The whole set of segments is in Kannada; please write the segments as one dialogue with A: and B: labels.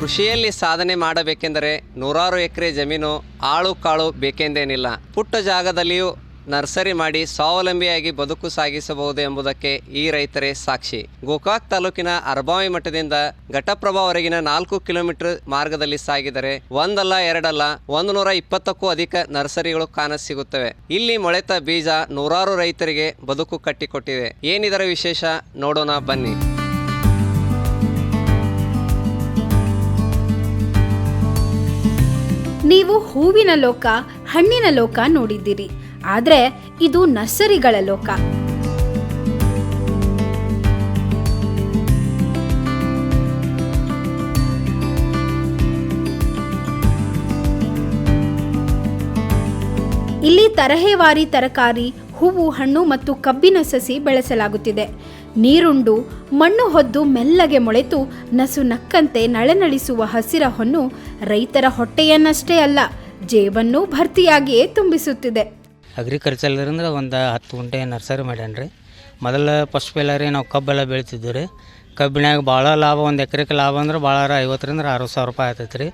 A: ಕೃಷಿಯಲ್ಲಿ ಸಾಧನೆ ಮಾಡಬೇಕೆಂದರೆ ನೂರಾರು ಎಕರೆ ಜಮೀನು ಆಳು ಕಾಳು ಬೇಕೆಂದೇನಿಲ್ಲ. ಪುಟ್ಟ ಜಾಗದಲ್ಲಿಯೂ ನರ್ಸರಿ ಮಾಡಿ ಸ್ವಾವಲಂಬಿಯಾಗಿ ಬದುಕು ಸಾಗಿಸಬಹುದು ಎಂಬುದಕ್ಕೆ ಈ ರೈತರೇ ಸಾಕ್ಷಿ. ಗೋಕಾಕ್ ತಾಲೂಕಿನ ಅರಬಾವಿ ಮಠದಿಂದ ಘಟಪ್ರಭಾವರೆಗಿನ ನಾಲ್ಕು ಕಿಲೋಮೀಟರ್ ಮಾರ್ಗದಲ್ಲಿ ಸಾಗಿದರೆ ಒಂದಲ್ಲ ಎರಡಲ್ಲ ಒಂದು ನೂರ ಇಪ್ಪತ್ತಕ್ಕೂ ಅಧಿಕ ನರ್ಸರಿಗಳು ಕಾಣಸಿಗುತ್ತವೆ. ಇಲ್ಲಿ ಮೊಳೆತ ಬೀಜ ನೂರಾರು ರೈತರಿಗೆ ಬದುಕು ಕಟ್ಟಿಕೊಟ್ಟಿದೆ. ಏನಿದರ ವಿಶೇಷ ನೋಡೋಣ ಬನ್ನಿ.
B: ನೀವು ಹೂವಿನ ಲೋಕ, ಹಣ್ಣಿನ ಲೋಕ ನೋಡಿದ್ದೀರಿ. ಆದರೆ ಇದು ನರ್ಸರಿಗಳ ಲೋಕ. ಇಲ್ಲಿ ತರಹೇವಾರಿ ತರಕಾರಿ, ಹೂವು, ಹಣ್ಣು ಮತ್ತು ಕಬ್ಬಿನ ಸಸಿ ಬೆಳೆಸಲಾಗುತ್ತಿದೆ. ನೀರುಂಡು ಮಣ್ಣು ಹೊದ್ದು ಮೆಲ್ಲಗೆ ಮೊಳೆತು ನಸು ನಕ್ಕಂತೆ ನಳೆನಳಿಸುವ ಹಸಿರ ಹೊನ್ನು ರೈತರ ಹೊಟ್ಟೆಯನ್ನಷ್ಟೇ ಅಲ್ಲ, ಜೇಬನ್ನು ಭರ್ತಿಯಾಗಿಯೇ ತುಂಬಿಸುತ್ತಿದೆ.
C: ಅಗ್ರಿಕಲ್ಚರ್ ಅಂದ್ರೆ ಒಂದು ಹತ್ತು ಗುಂಟೆ ನರ್ಸರಿ ಮಾಡ್ಯಾನ್ರಿ. ಮೊದಲ ಫಸ್ಟ್ ಪೇಲರಿ ನಾವು ಕಬ್ಬೆಲ್ಲ ಬೆಳಿತಿದ್ವಿ ರೀ. ಕಬ್ಬಿನಾಗ ಭಾಳ ಲಾಭ, ಒಂದು ಎಕರೆಗೆ ಲಾಭ ಅಂದ್ರೆ ಭಾಳ ಐವತ್ತರಿಂದ ಅರವತ್ತು ಸಾವಿರ ರೂಪಾಯಿ ಆಗ್ತೈತೆ ರೀ.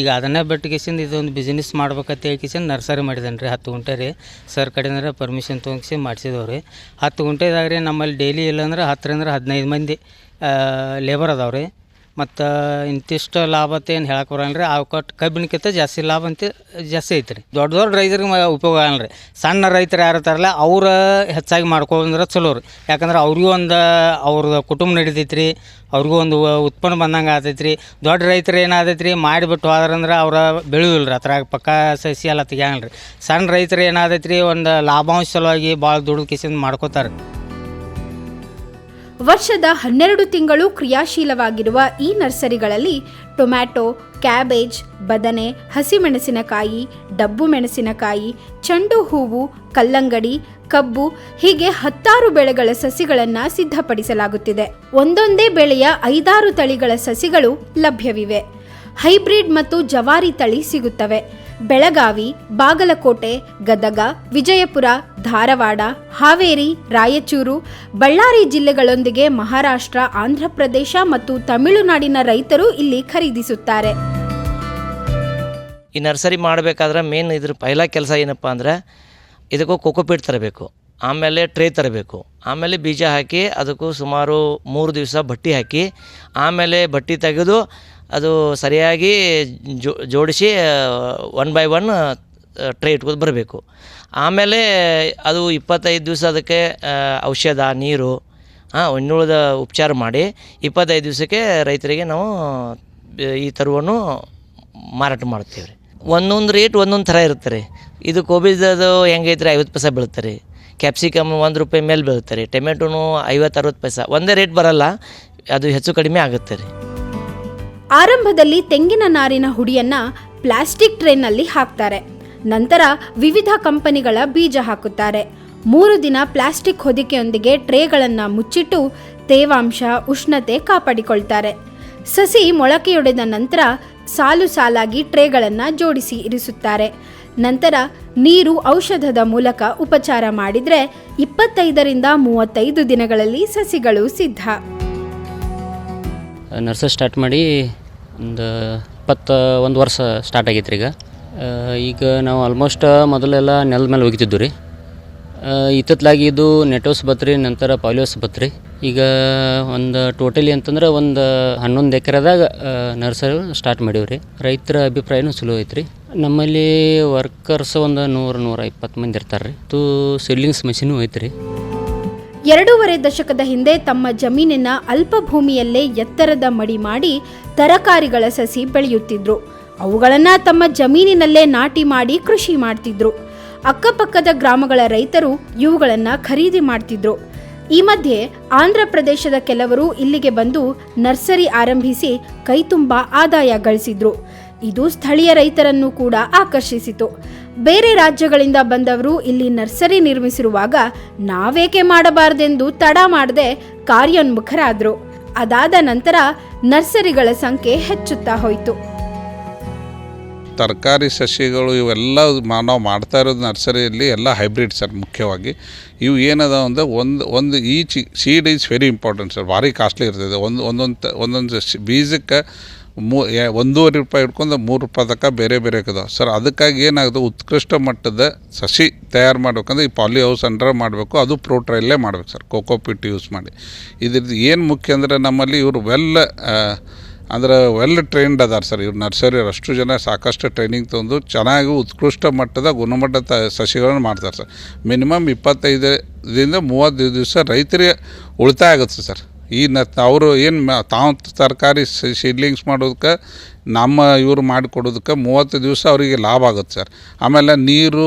C: ಈಗ ಅದನ್ನೇ ಬಿಟ್ಟು ಕಿಸಿಂದ ಇದೊಂದು ಬಿಸ್ನೆಸ್ ಮಾಡ್ಬೇಕಂತ ಹೇಳಿ ಕಿಸಿಂದ ನರ್ಸರಿ ಮಾಡಿದ್ದೇನೆ ರೀ. ಹತ್ತು ಗುಂಟೆ ರೀ. ಸರ್ ಕಡೆಯಿಂದ ಪರ್ಮಿಷನ್ ತೊಗೊಂಡ್ಸಿ ಮಾಡಿಸಿದವು ರೀ. ಹತ್ತು ಗುಂಟೆದಾಗ ರೀ ನಮ್ಮಲ್ಲಿ ಡೈಲಿ ಇಲ್ಲಾಂದ್ರೆ ಹತ್ತರಿಂದ ಹದಿನೈದು ಮಂದಿ ಲೇಬರ್ ಅದಾವೆ ರೀ. ಮತ್ತು ಇಂತಿಷ್ಟು ಏನು ಹೇಳಕ್ಕೆ ಬರಲ್ಲ ರೀ ಅವು ಕೊಟ್ಟು ಕಬ್ಬಿಣಕ್ಕಿಂತ ಜಾಸ್ತಿ ಲಾಭ ಅಂತ ಜಾಸ್ತಿ ಐತೆ ರೀ ದೊಡ್ಡ ದೊಡ್ಡ ರೈತರಿಗೆ ಉಪಯೋಗ ಆಗಲ್ಲ ರೀ ಸಣ್ಣ ರೈತರು ಯಾರು ಇರ್ತಾರಲ್ಲ, ಅವ್ರು ಹೆಚ್ಚಾಗಿ ಮಾಡ್ಕೊಂಡ್ರೆ ಚಲೋ ರೀ. ಯಾಕಂದ್ರೆ ಅವ್ರಿಗೂ ಒಂದು ಅವ್ರದ್ದು ಕುಟುಂಬ ನಡಿತೈತೆ ರೀ ಅವ್ರಿಗೂ ಒಂದು ಉತ್ಪನ್ನ ಬಂದಂಗೆ ಆತೈತೆ ರೀ ದೊಡ್ಡ ರೈತರು ಏನಾದೈತೆ ರೀ ಮಾಡಿಬಿಟ್ಟು ಹೋದ್ರಂದ್ರೆ ಅವ್ರ ಬೆಳೆಯುವಲ್ಲ ರೀ ಅದ್ರಾಗ ಪಕ್ಕ ಸಸಿ ಎಲ್ಲ ತೆಗಿಯಲ್ಲ ರೀ ಸಣ್ಣ ರೈತರು ಏನಾದೈತೆ ರೀ ಒಂದು ಲಾಭಾಂಶ ಸಲುವಾಗಿ ಭಾಳ ದುಡ್ಡು ಕಿಸಿಂದ ಮಾಡ್ಕೋತಾರೆ.
B: ವರ್ಷದ ಹನ್ನೆರಡು ತಿಂಗಳು ಕ್ರಿಯಾಶೀಲವಾಗಿರುವ ಈ ನರ್ಸರಿಗಳಲ್ಲಿ ಟೊಮ್ಯಾಟೊ, ಕ್ಯಾಬೇಜ್, ಬದನೆ, ಹಸಿಮೆಣಸಿನಕಾಯಿ, ಡಬ್ಬು ಮೆಣಸಿನಕಾಯಿ, ಚೆಂಡು ಹೂವು, ಕಲ್ಲಂಗಡಿ, ಕಬ್ಬು ಹೀಗೆ ಹತ್ತಾರು ಬೆಳೆಗಳ ಸಸಿಗಳನ್ನು ಸಿದ್ಧಪಡಿಸಲಾಗುತ್ತಿದೆ. ಒಂದೊಂದೇ ಬೆಳೆಯ ಐದಾರು ತಳಿಗಳ ಸಸಿಗಳು ಲಭ್ಯವಿವೆ. ಹೈಬ್ರಿಡ್ ಮತ್ತು ಜವಾರಿ ತಳಿ ಸಿಗುತ್ತವೆ. ಬೆಳಗಾವಿ, ಬಾಗಲಕೋಟೆ, ಗದಗ, ವಿಜಯಪುರ, ಧಾರವಾಡ, ಹಾವೇರಿ, ರಾಯಚೂರು, ಬಳ್ಳಾರಿ ಜಿಲ್ಲೆಗಳೊಂದಿಗೆ ಮಹಾರಾಷ್ಟ್ರ, ಆಂಧ್ರಪ್ರದೇಶ ಮತ್ತು ತಮಿಳುನಾಡಿನ ರೈತರು ಇಲ್ಲಿ ಖರೀದಿಸುತ್ತಾರೆ.
D: ಈ ನರ್ಸರಿ ಮಾಡಬೇಕಾದ್ರೆ ಮೇನ್ ಇದ್ರ ಪೈಲ ಕೆಲಸ ಏನಪ್ಪ ಅಂದ್ರೆ ಇದಕ್ಕೂ ಕೋಕೋಪೀಟ್ ತರಬೇಕು, ಆಮೇಲೆ ಟ್ರೇ ತರಬೇಕು, ಆಮೇಲೆ ಬೀಜ ಹಾಕಿ ಅದಕ್ಕೂ ಸುಮಾರು ಮೂರು ದಿವಸ ಬಟ್ಟಿ ಹಾಕಿ, ಆಮೇಲೆ ಬಟ್ಟಿ ತೆಗೆದು ಅದು ಸರಿಯಾಗಿ ಜೋಡಿಸಿ ಒನ್ ಬೈ ಒನ್ ಟ್ರೇ ಇಟ್ಕೊಂಡು ಬರಬೇಕು. ಆಮೇಲೆ ಅದು ಇಪ್ಪತ್ತೈದು ದಿವಸ ಅದಕ್ಕೆ ಔಷಧ, ನೀರು ಹಾಂ ಇನ್ನುಳಿದ ಉಪಚಾರ ಮಾಡಿ ಇಪ್ಪತ್ತೈದು ದಿವಸಕ್ಕೆ ರೈತರಿಗೆ ನಾವು ಈ ತರುವನ್ನು ಮಾರಾಟ ಮಾಡ್ತೀವಿ ರೀ. ಒಂದೊಂದು ರೇಟ್ ಒಂದೊಂದು ಥರ ಇರುತ್ತೆ ರೀ. ಇದು ಕೋಬಿದ್ದು ಹೆಂಗೈತೆ ರೀ ಐವತ್ತು ಪೈಸೆ ಬೀಳುತ್ತೆ ರೀ. ಕ್ಯಾಪ್ಸಿಕಮ್ ಒಂದು ರೂಪಾಯಿ ಮೇಲೆ ಬೀಳುತ್ತೆ ರೀ. ಟೊಮೆಟೊನು ಐವತ್ತು, ಅರವತ್ತು ಪೈಸೆ. ಒಂದೇ ರೇಟ್ ಬರಲ್ಲ, ಅದು ಹೆಚ್ಚು ಕಡಿಮೆ ಆಗುತ್ತೆ ರೀ.
B: ಆರಂಭದಲ್ಲಿ ತೆಂಗಿನ ನಾರಿನ ಹುಡಿಯನ್ನ ಪ್ಲಾಸ್ಟಿಕ್ ಟ್ರೇನಲ್ಲಿ ಹಾಕ್ತಾರೆ. ನಂತರ ವಿವಿಧ ಕಂಪನಿಗಳ ಬೀಜ ಹಾಕುತ್ತಾರೆ. ಮೂರು ದಿನ ಪ್ಲಾಸ್ಟಿಕ್ ಹೊದಿಕೆಯೊಂದಿಗೆ ಟ್ರೇಗಳನ್ನು ಮುಚ್ಚಿಟ್ಟು ತೇವಾಂಶ, ಉಷ್ಣತೆ ಕಾಪಾಡಿಕೊಳ್ತಾರೆ. ಸಸಿ ಮೊಳಕೆಯೊಡೆದ ನಂತರ ಸಾಲು ಸಾಲಾಗಿ ಟ್ರೇಗಳನ್ನು ಜೋಡಿಸಿ ಇರಿಸುತ್ತಾರೆ. ನಂತರ ನೀರು ಔಷಧದ ಮೂಲಕ ಉಪಚಾರ ಮಾಡಿದರೆ ಇಪ್ಪತ್ತೈದರಿಂದ ಮೂವತ್ತೈದು ದಿನಗಳಲ್ಲಿ ಸಸಿಗಳು ಸಿದ್ಧ.
E: ನರ್ಸರಿ ಸ್ಟಾರ್ಟ್ ಮಾಡಿ ಒಂದು ಇಪ್ಪತ್ತು ಒಂದು ವರ್ಷ ಸ್ಟಾರ್ಟ್ ಆಗೈತೆ ರೀ ಈಗ ಈಗ ನಾವು ಆಲ್ಮೋಸ್ಟ್ ಮೊದಲೆಲ್ಲ ನೆಲದ ಮೇಲೆ ಒಗಿತಿದ್ವು ರೀ. ಇತ್ತತ್ಲಾಗಿ ಇದು ನೆಟೋಸ್ ಬತ್ರಿ, ನಂತರ ಪಾಲಿಯೋಸ್ ಬತ್ರಿ. ಈಗ ಒಂದು ಟೋಟಲಿ ಅಂತಂದ್ರೆ ಒಂದು ಹನ್ನೊಂದು ಎಕರೆದಾಗ ನರ್ಸರಿ ಸ್ಟಾರ್ಟ್ ಮಾಡೀವಿ ರೀ ರೈತರ ಅಭಿಪ್ರಾಯನೂ ಚಲೋ ಐತ್ರಿ. ನಮ್ಮಲ್ಲಿ ವರ್ಕರ್ಸ್ ಒಂದು ನೂರು, ನೂರ ಇಪ್ಪತ್ತು ಮಂದಿ ಇರ್ತಾರೆ ರೀ ಇದು ಮೆಷಿನೂ ಐತೆ ಐತ್ರಿ.
B: ಎರಡೂವರೆ ದಶಕದ ಹಿಂದೆ ತಮ್ಮ ಜಮೀನಿನ ಅಲ್ಪ ಭೂಮಿಯಲ್ಲೇ ಎತ್ತರದ ಮಡಿ ಮಾಡಿ ತರಕಾರಿಗಳ ಸಸಿ ಬೆಳೆಯುತ್ತಿದ್ರು. ಅವುಗಳನ್ನ ತಮ್ಮ ಜಮೀನಿನಲ್ಲೇ ನಾಟಿ ಮಾಡಿ ಕೃಷಿ ಮಾಡ್ತಿದ್ರು. ಅಕ್ಕಪಕ್ಕದ ಗ್ರಾಮಗಳ ರೈತರು ಇವುಗಳನ್ನ ಖರೀದಿ ಮಾಡ್ತಿದ್ರು. ಈ ಮಧ್ಯೆ ಆಂಧ್ರ ಪ್ರದೇಶದ ಕೆಲವರು ಇಲ್ಲಿಗೆ ಬಂದು ನರ್ಸರಿ ಆರಂಭಿಸಿ ಕೈತುಂಬ ಆದಾಯ ಗಳಿಸಿದ್ರು. ಇದು ಸ್ಥಳೀಯ ರೈತರನ್ನು ಕೂಡ ಆಕರ್ಷಿಸಿತು. ಬೇರೆ ರಾಜ್ಯಗಳಿಂದ ಬಂದವರು ಇಲ್ಲಿ ನರ್ಸರಿ ನಿರ್ಮಿಸಿರುವಾಗ ನಾವೇಕೆ ಮಾಡಬಾರದೆಂದು ತಡ ಮಾಡದೆ ಕಾರ್ಯೋನ್ಮುಖರಾದರು. ಅದಾದ ನಂತರ ನರ್ಸರಿಗಳ ಸಂಖ್ಯೆ ಹೆಚ್ಚುತ್ತಾ ಹೋಯಿತು.
F: ತರಕಾರಿ ಸಸ್ಯಗಳು ಇವೆಲ್ಲ ನಾವು ಮಾಡ್ತಾ ಇರೋದು ನರ್ಸರಿಯಲ್ಲಿ ಎಲ್ಲ ಹೈಬ್ರಿಡ್ ಸರ್ ಮುಖ್ಯವಾಗಿ. ಇವು ಏನದ ಅಂದರೆ ಒಂದು ಒಂದು each, seed is very important sir. ಭಾರಿ ಕಾಸ್ಟ್ಲಿ ಇರ್ತದೆ. ಒಂದು, ಒಂದೊಂದು ಒಂದೊಂದು ಬೀಜಕ್ಕೆ ಮೂ ಒಂದೂವರೆ ರೂಪಾಯಿ ಹಿಡ್ಕೊಂಡು ಮೂರು ರೂಪಾಯಿ ಬೇರೆ ಬೇರೆ ಅದಾವೆ ಸರ್, ಅದಕ್ಕಾಗಿ ಏನಾಗುತ್ತೆ ಉತ್ಕೃಷ್ಟ ಮಟ್ಟದ ಸಸಿ ತಯಾರು ಮಾಡ್ಬೇಕಂದ್ರೆ ಈ ಪಾಲಿ ಹೌಸ್ ಅಂಡರ್ ಮಾಡಬೇಕು, ಅದು ಪ್ರೋಟ್ರೈಲ್ಲೇ ಮಾಡಬೇಕು ಮಾಡ್ಬೇಕು ಸರ್, ಕೋಕೋ ಪಿಟ್ ಯೂಸ್ ಮಾಡಿ. ಇದ್ರದ್ದು ಏನು ಮುಖ್ಯ ಅಂದರೆ ನಮ್ಮಲ್ಲಿ ಇವರು ವೆಲ್ ಅಂದ್ರೆ ವೆಲ್ ಟ್ರೈನ್ಡ್ ಅದಾರ ಸರ್, ಇವ್ರು ನರ್ಸರಿ ಅಷ್ಟು ಜನ ಸಾಕಷ್ಟು ಟ್ರೈನಿಂಗ್ ತಂದು ಚೆನ್ನಾಗಿ ಉತ್ಕೃಷ್ಟ ಮಟ್ಟದ ಗುಣಮಟ್ಟದ ಸಸಿಗಳನ್ನು ಮಾಡ್ತಾರೆ ಸರ್. ಮಿನಿಮಮ್ ಇಪ್ಪತ್ತೈದರಿಂದ ಮೂವತ್ತೈದು ದಿವಸ ರೈತರಿಗೆ ಉಳಿತಾಯ ಆಗುತ್ತೆ ಸರ್. ಈ ನ ಅವರು ಏನು ತಾವು ತರಕಾರಿ ಸೀಡ್ಲಿಂಗ್ಸ್ ಮಾಡೋದಕ್ಕೆ ನಮ್ಮ ಇವರು ಮಾಡಿಕೊಡೋದಕ್ಕೆ ಮೂವತ್ತು ದಿವಸ ಅವರಿಗೆ ಲಾಭ ಆಗುತ್ತೆ ಸರ್. ಆಮೇಲೆ ನೀರು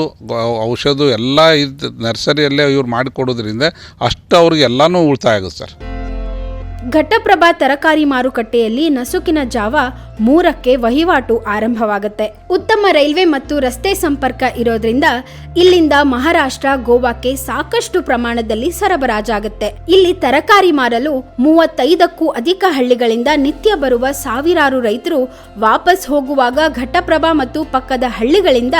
F: ಔಷಧ ಎಲ್ಲ ಇದು ನರ್ಸರಿಯಲ್ಲೇ ಇವ್ರು ಮಾಡಿಕೊಡೋದ್ರಿಂದ ಅಷ್ಟು ಅವ್ರಿಗೆ ಎಲ್ಲನೂ ಉಳಿತಾಯ ಆಗುತ್ತೆ ಸರ್.
B: ಘಟ್ಟಪ್ರಭಾ ತರಕಾರಿ ಮಾರುಕಟ್ಟೆಯಲ್ಲಿ ನಸುಕಿನ ಜಾವ ಮೂರಕ್ಕೆ ವಹಿವಾಟು ಆರಂಭವಾಗುತ್ತೆ. ಉತ್ತಮ ರೈಲ್ವೆ ಮತ್ತು ರಸ್ತೆ ಸಂಪರ್ಕ ಇರೋದ್ರಿಂದ ಇಲ್ಲಿಂದ ಮಹಾರಾಷ್ಟ್ರ, ಗೋವಾಕ್ಕೆ ಸಾಕಷ್ಟು ಪ್ರಮಾಣದಲ್ಲಿ ಸರಬರಾಜಾಗುತ್ತೆ. ಇಲ್ಲಿ ತರಕಾರಿ ಮಾರಲು ಮೂವತ್ತೈದಕ್ಕೂ ಅಧಿಕ ಹಳ್ಳಿಗಳಿಂದ ನಿತ್ಯ ಬರುವ ಸಾವಿರಾರು ರೈತರು ವಾಪಸ್ ಹೋಗುವಾಗ ಘಟ್ಟಪ್ರಭಾ ಮತ್ತು ಪಕ್ಕದ ಹಳ್ಳಿಗಳಿಂದ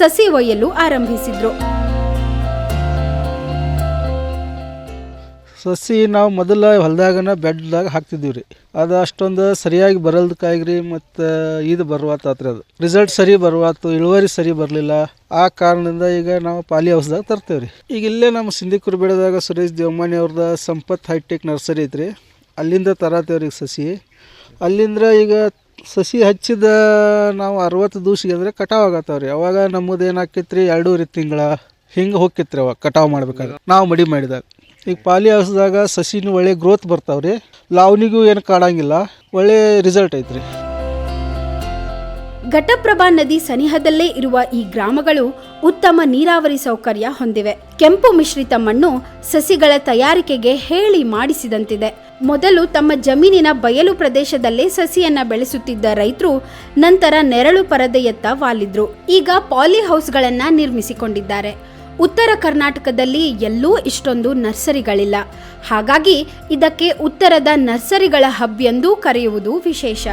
B: ಸಸಿ ಒಯ್ಯಲು ಆರಂಭಿಸಿದ್ರು.
G: ಸಸಿ ನಾವು ಮೊದಲ ಹೊಲದಾಗನ ಬೆಡ್ದಾಗ ಹಾಕ್ತಿದ್ದೀವಿ ರೀ ಅದು ಅಷ್ಟೊಂದು ಸರಿಯಾಗಿ ಬರಲ್ದಕ್ಕಾಗ್ರಿ ಮತ್ತು ಇದು ಬರುವಾತಾತ್ರಿ ಅದು. ರಿಸಲ್ಟ್ ಸರಿ ಬರುವಾತು, ಇಳುವರಿ ಸರಿ ಬರಲಿಲ್ಲ. ಆ ಕಾರಣದಿಂದ ಈಗ ನಾವು ಪಾಲಿ ಹೌಸ್ದಾಗ ತರ್ತೇವೆ ರೀ ಈಗ ಇಲ್ಲೇ ನಮ್ಮ ಸಿಂಧಿಕೂರು ಬೆಳೆದಾಗ ಸುರೇಶ್ ದೇವಮಾನಿ ಅವ್ರದ ಸಂಪತ್ ಹೈಟೆಕ್ ನರ್ಸರಿ ಐತ್ರಿ. ಅಲ್ಲಿಂದ ತರತ್ತೇವೆ ರೀ ಸಸಿ. ಅಲ್ಲಿಂದ ಈಗ ಸಸಿ ಹಚ್ಚಿದ ನಾವು ಅರವತ್ತು ದಿವ್ಸಿಗೆ ಅಂದರೆ ಕಟಾವ್ ಆಗತ್ತವ ರೀ ಅವಾಗ ನಮ್ಮದು ಏನಾಕೈತೆ ರೀ ಎರಡೂವರೆ ತಿಂಗಳ ಹಿಂಗೆ ಹೋಗ್ತಿತ್ರಿ ರೀ ಅವಾಗ ಕಟಾವು ಮಾಡ್ಬೇಕಾದ್ರೆ. ನಾವು ಮಡಿ ಮಾಡಿದಾಗ. ಈಗ ಪಾಲಿ ಹೌಸ್ದಾಗ ಸಸಿನೂ ಒಳ್ಳೆ ಗ್ರೋತ್ ಬರ್ತಾವೆ ರೀ ಲಾವಣಿಗೂ ಏನು ಕಾಡಂಗಿಲ್ಲ. ಒಳ್ಳೆ ರಿಸಲ್ಟ್ ಐತ್ರಿ.
B: ಘಟಪ್ರಭಾ ನದಿ ಸನಿಹದಲ್ಲೇ ಇರುವ ಈ ಗ್ರಾಮಗಳು ಉತ್ತಮ ನೀರಾವರಿ ಸೌಕರ್ಯ ಹೊಂದಿವೆ. ಕೆಂಪು ಮಿಶ್ರಿತ ಮಣ್ಣು ಸಸಿಗಳ ತಯಾರಿಕೆಗೆ ಹೇಳಿ ಮಾಡಿಸಿದಂತಿದೆ. ಮೊದಲು ತಮ್ಮ ಜಮೀನಿನ ಬಯಲು ಪ್ರದೇಶದಲ್ಲೇ ಸಸಿಯನ್ನ ಬೆಳೆಸುತ್ತಿದ್ದ ರೈತರು ನಂತರ ನೆರಳು ಪರದೆಯತ್ತ ವಾಲಿದ್ರು. ಈಗ ಪಾಲಿ ಹೌಸ್ಗಳನ್ನ ನಿರ್ಮಿಸಿಕೊಂಡಿದ್ದಾರೆ. ಉತ್ತರ ಕರ್ನಾಟಕದಲ್ಲಿ ಎಲ್ಲೂ ಇಷ್ಟೊಂದು ನರ್ಸರಿಗಳಿಲ್ಲ. ಹಾಗಾಗಿ ಇದಕ್ಕೆ ಉತ್ತರದ ನರ್ಸರಿಗಳ ಹಬ್ ಎಂದೂ ಕರೆಯುವುದು ವಿಶೇಷ.